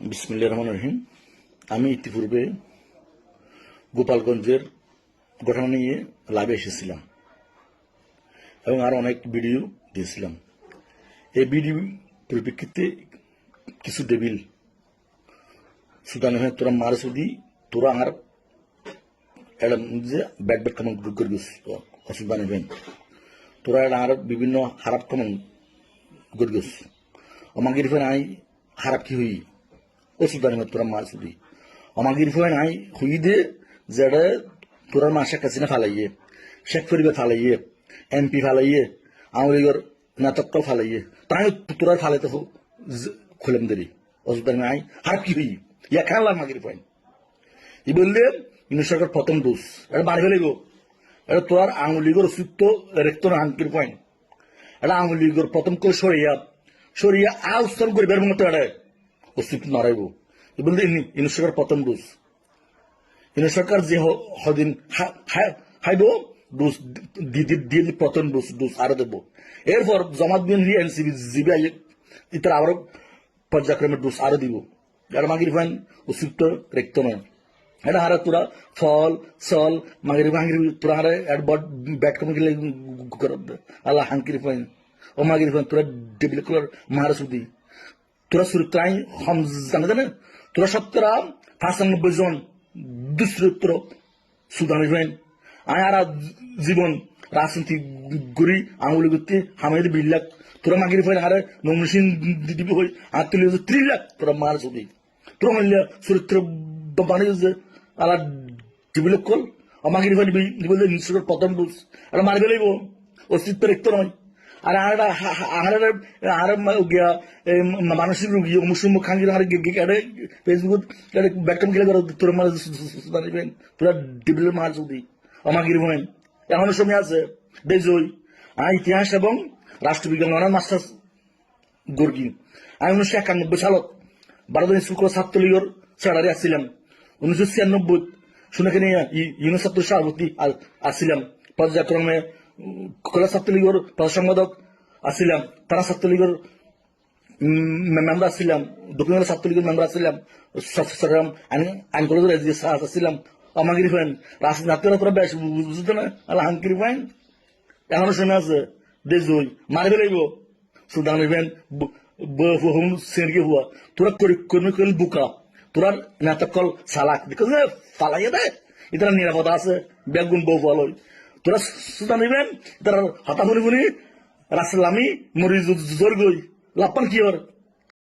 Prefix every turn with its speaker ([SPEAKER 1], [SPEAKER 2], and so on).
[SPEAKER 1] বিসমিল্লা রহমান রহিম। আমি ইতিপূর্বে গোপালগঞ্জের ঘটনা নিয়ে লাইভে এসেছিলাম এবং আরও অনেক ভিডিও দিয়েছিলাম। এই ভিডিও পরিপ্রেক্ষিতে কিছু ডেবিল হয়ে তোরা মার সুদি, তোরা এটা যে ব্যাট ব্যাট কামান করে গেছ নেবেন তোরা এটা আর বিভিন্ন খারাপ কামান করে গেছ। আমাকে আই, খারাপ কি হই? ও সুদান হয়ে তোরা মার সুদি আমাকে রিফান আই হই দে যেটা তোরা মা শেখ হাসিনা ফালাইয়ে শেখ ফরিবে ফালাইয়ে তাই তোরা ফালাইতে হোক খুলেম দেরি অসুবিধা নেই খারাপ কি হই ইয়া খেলাম আমাকে রিফান ই বললে সরকার প্রথম ডোজ এটা বাড়ি ফেলে গো এটা তোর আঙুলিগর অস্তিত্ব রেক্তর আঙ্কির পয়েন্ট এটা আঙুলিগর প্রথম করে সরিয়া সরিয়া আ উত্তর করে বের মতো এটা অস্তিত্ব নড়াইব ই বললে ইনু সরকার প্রথম ডোজ ইনু সরকার যে হদিন হাইব ডোজ দিয়ে প্রথম ডোজ ডোজ আরও দেব এরপর জমাত বিন এনসিবি জিবি আই ইতার আরও পর্যায়ক্রমে ডোজ আরও দিব এটা মাগির ফাইন অস্তিত্ব রেক্ত নয় এটা হারে তোরা ফল সল মাগিরি ভাঙিরি তোরা হারে এড বট ব্যাট কমে গেলে আল্লাহ হাঙ্কিরি ফাইন ও মাগিরি ফাইন তোরা ডেবিল কুলার মারা সুদি তোরা হম জানে জানে তোরা সত্তরা পাঁচানব্বই জন দুশ্চরিত্র সুদানি ফাইন আয়ারা জীবন রাজনীতি গড়ি আঙুলি করতে হামের বিল্লাক তোরা মাগিরি ফাইন হারে নমসিন দিবি হই, আর তুলি ত্রিশ লাখ তোরা মার সুদি তোরা মানলে চরিত্র বানিয়ে যে আলা ডিবিলক কল আমাকে নিবেন বললে নিশ্চয় প্রথম ডোজ আর মারবে লাগব অস্তিত্ব রেখতে নয়। ডিবিলের আমাকে নিবেন এখনও সময় আছে, বেজই। ইতিহাস এবং রাষ্ট্রবিজ্ঞান অনার মাস্টার্স গর্গি আমি উনিশশো একানব্বই সালত ভারতের কলেজ ছাত্রলীগের সেক্রেটারি আসছিলাম। উনিশশো ছিয়ানব্বই শুনেখানে ইউনিট ছাত্র সভাপতি আসছিলাম। পর্যায়ক্রমে কলেজ ছাত্রলীগের প্রধান সম্পাদক আসছিলাম তারা ছাত্রলীগের মেম্বার আসছিলাম দক্ষিণ ছাত্রলীগের মেম্বার আসছিলাম চট্টগ্রাম আইন কলেজের এসডি সাহস আসছিলাম আমাগিরি ফাইন রাজনীতি তোরা বেশ বুঝতে না আল্লাহ হাঙ্কিরি ফাইন এখনও সময় আছে, দেশ জই মারবে লাগব সুদান ইভেন হুম সেরকে হুয়া। তোরা করি, কর্মী করিল বুকা। তোরা নাটকল সালাক বিকজ ফালাইয়ে দেয়। ইতারা নিরাপদ আছে, বেগুন বউ ফলই তোরা সুদান নিবেন তারা হতাশুনি ফুনি রাসলামি মরি জোর গই লাপান কি ওর